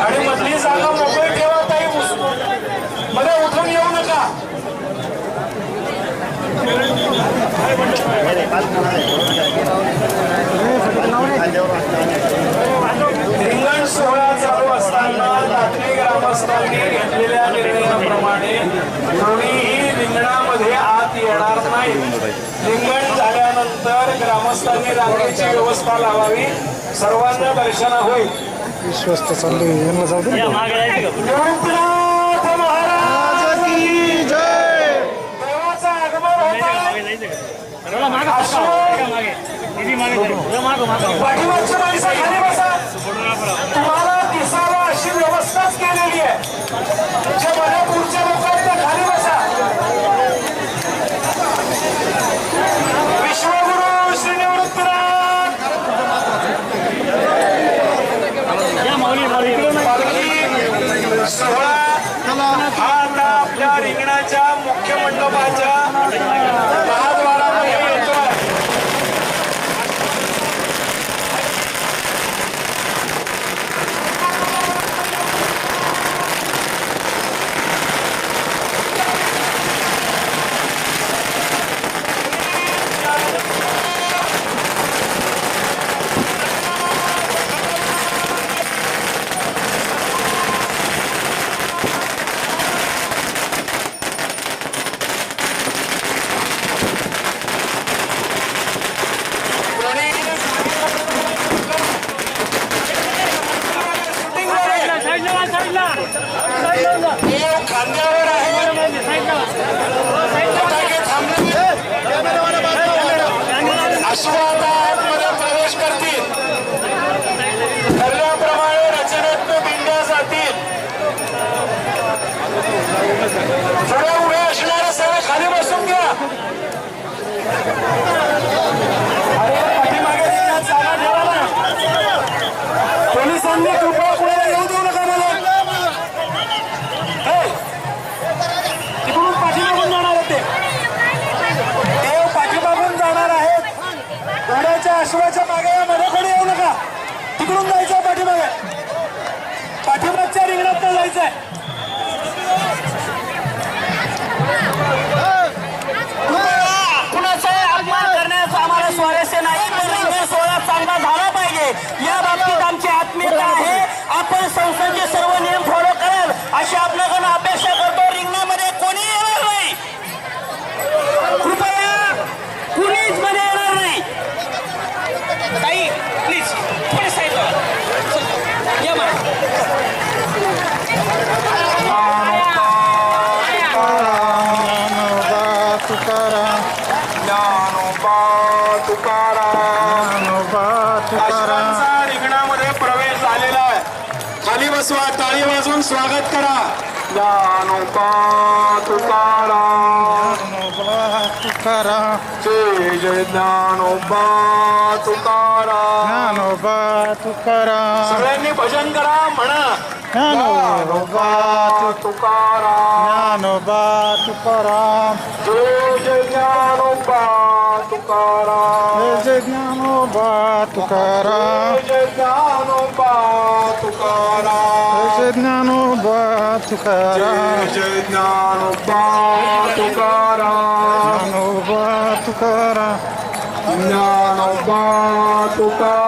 आणि मधली जागा मोकळी ठेवा ताई. मध्ये उठून येऊ नका. रिंगण सोहळा चालू असताना रात्री ग्रामस्थांनी घेतलेल्या निर्णयाप्रमाणे कोणीही रिंगणामध्ये आत येणार नाही. रिंगण तर ग्रामस्थांनी रात्रीची व्यवस्था लावावी. सर्वांना दर्शन होईल. विश्वस्त चालले तुम्हाला दिसावा अशी व्यवस्थाच केलेली आहे. जे मनापूरच्या लोकांना खाली अश्व आतमध्ये प्रवेश करतील. ठरल्याप्रमाणे रचनात्मक दिंड्या जातील. शिवाच्या मागे या मध्ये कोणी येऊ नका. तिकडून जायचं पाठीमागे. पाठीमागच्या रिंगणात जायचंय. आम्हाला स्वारस्य नाही पण सोहळा चांगला झाला पाहिजे. या बाबतीत आमची आत्मीयता आहे. आपण संसदेचे सर्व नियम फॉलो कराल अशी आपल्याकडून अपेक्षा करतो रिंगणामध्ये कोणी येणार नाही कृपया कुणीच मध्ये येणार नाही ताई प्लीज थोडे साईड या मॅडम ज्ञानोबा तुकाराम ज्ञानोबा तुकाराम. अश्वांचा रिंगणामध्ये प्रवेश झालेला आहे. खाली बसवा टाळी वाजवून स्वागत करा. ज्ञानोबा तुकाराम. ज्ञानोबा तुकाराम. जय जय ज्ञानोबा तुकाराम. ज्ञानोबा तुकाराम. सगळ्यांनी भजन करा म्हणा. ज्ञानोबा तुकाराम. ज्ञानोबा तुकाराम. जय जय ज्ञानोबा जज्ञानो बा तुकारा जज्ञानो बा तुकारा जज्ञानो बा तुकारा जज्ञानो बा तुकारा ज्ञानो बा तुकारा ज्ञानो बा तुकारा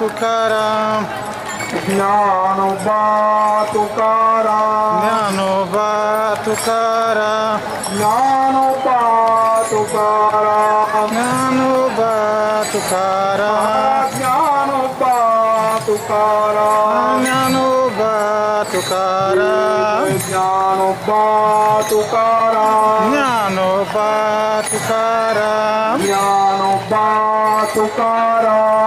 तुकाराम ज्ञानोबा तुकाराम ज्ञानोबा तुकाराम ज्ञानोबा तुकाराम ज्ञानोबा तुकाराम ज्ञानोबा तुकाराम ज्ञानोबा तुकाराम ज्ञानोबा तुकाराम ज्ञानोबा तुकाराम ज्ञानोबा तुकाराम ज्ञानोबा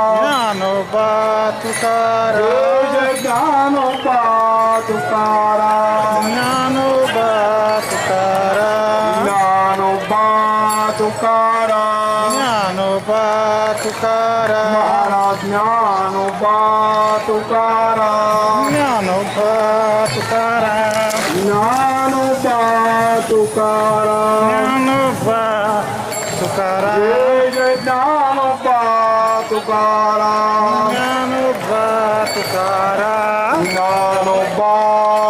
जय तुकाराम जय ज्ञानोबा तुकाराम ज्ञानोबा तुकाराम ज्ञानोबा तुकाराम ज्ञानोबा तुकाराम महाराज ज्ञानोबा तुकाराम ज्ञानोबा तुकाराम ज्ञानोबा तुकाराम ज्ञानोबा तुकाराम जय जय Dnyanoba Tukaram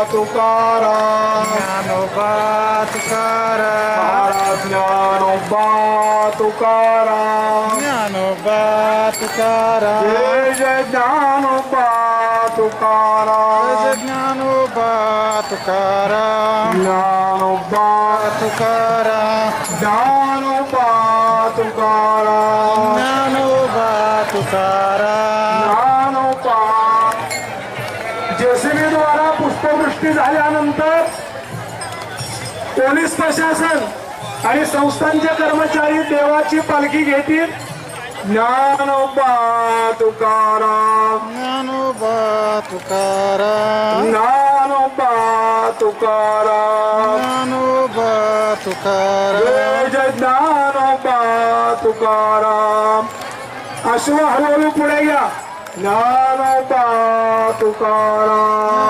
Batucara, Nano Batucara, Maharaj Nano Batucara, Nano Batucara, Jai Nano Batucara, Jai Nano Batucara, Nano Batucara, Nano Batucara, Nano Batucara. पुष्पवृष्टी झाल्यानंतर पोलीस प्रशासन आणि संस्थांचे कर्मचारी देवाची पालखी घेतील. ज्ञानोबा तुकाराम. ज्ञानोबा तुकाराम. ज्ञानोबा तुकाराम. ज्ञानोबा तुकाराम. जय ज्ञानोबा तुकाराम. अश्व हळूहळू पुढे घ्या ज्ञानोबा तुकाराम.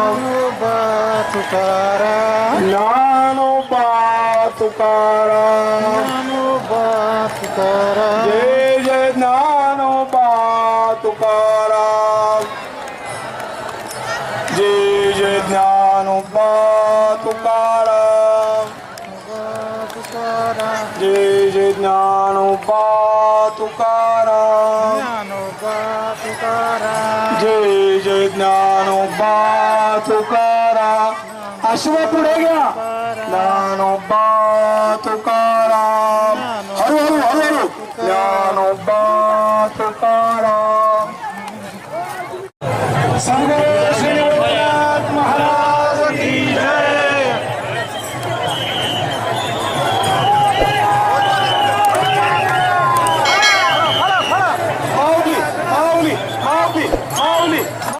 तुकाराम. ज्ञानोबा तुकाराम. ज्ञानोबा तुकाराम. जय जय ज्ञानोबा तुकाराम. जय जय ज्ञानोबा तुकाराम. तुकाराम. जय जय ज्ञानोबा तुकाराम. ज्ञानोबा तुकाराम. जय जय ज्ञानोबा तुकाराम. अश्व पुढे घ्या ज्ञानोबा तुकाराम हळूहळू हळूहळू ज्ञानोबा तुकाराम सर्व